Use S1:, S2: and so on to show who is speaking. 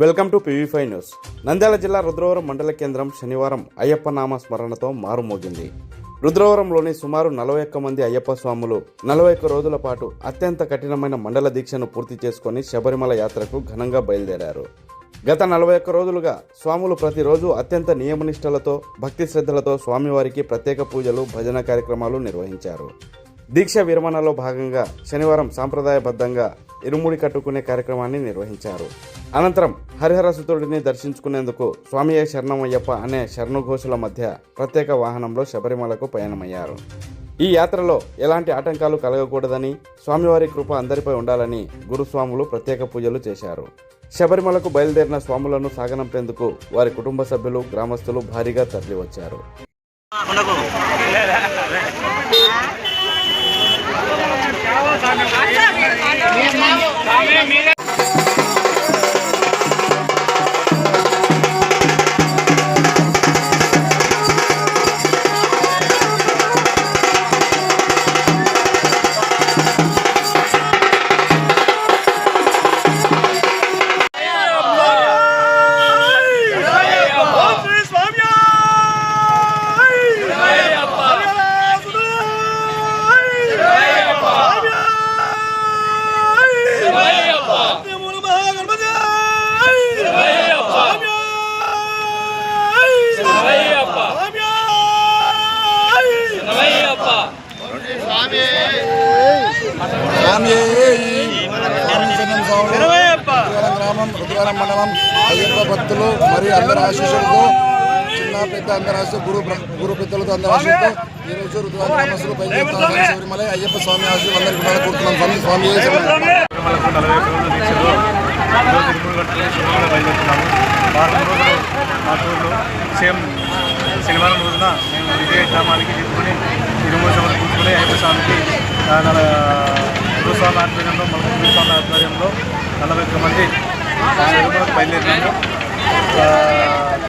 S1: Welcome to P V five news. Nandyal జిల్లా రుద్రవరం మండల కేంద్రం శనివారం అయ్యప్ప నామ స్మరణతో మారుమోగింది. రుద్రవరంలోని సుమారు నలభై ఒక్క మంది అయ్యప్ప స్వాములు నలభై ఒక్క రోజుల పాటు అత్యంత కఠినమైన మండల దీక్షను పూర్తి చేసుకుని శబరిమల యాత్రకు ఘనంగా బయలుదేరారు. గత నలభై ఒక్క రోజులుగా స్వాములు ప్రతిరోజు అత్యంత నియమనిష్టలతో భక్తి శ్రద్ధలతో స్వామివారికి ప్రత్యేక పూజలు భజన కార్యక్రమాలు నిర్వహించారు. దీక్ష విరమణలో భాగంగా శనివారం సాంప్రదాయబద్ధంగా ఇరుముడి కట్టుకునే కార్యక్రమాన్ని నిర్వహించారు. అనంతరం హరిహరసుతుడిని దర్శించుకునేందుకు స్వామియే శరణమయ్యప్ప అనే శరణుఘోషుల మధ్య ప్రత్యేక వాహనంలో శబరిమలకు పయనమయ్యారు. ఈ యాత్రలో ఎలాంటి ఆటంకాలు కలగకూడదని స్వామివారి కృప అందరిపై ఉండాలని గురుస్వాములు ప్రత్యేక పూజలు చేశారు. శబరిమలకు బయలుదేరిన స్వాములను సాగనంపేందుకు వారి కుటుంబ సభ్యులు గ్రామస్తులు భారీగా తరలివచ్చారు.
S2: గ్రామం రుద్రవరం మండలం అయ్యప్ప భక్తులు మరియు అందరి ఆశీస్సులతో చిన్న పెద్ద అందరి ఆశ గురు గురు పెద్దలతో అందరి ఆశీస్సులతో ఈ రోజు శబరిమల అయ్యప్ప స్వామి ఆశీస్సులు అందరికీ కూడా స్వామి స్వామి
S3: మా టూర్లో సేమ్ శనివారం రోజున మేము ఇదే గ్రామానికి తీసుకుని తిరుమల కూర్చుని అయ్యప్ప స్వామికి గురుస్వామి ఆధ్వర్యంలో మన గురుస్వామి ఆధ్వర్యంలో నలభై ఒక్క మంది తిరుమలకు బయలుదేరినాము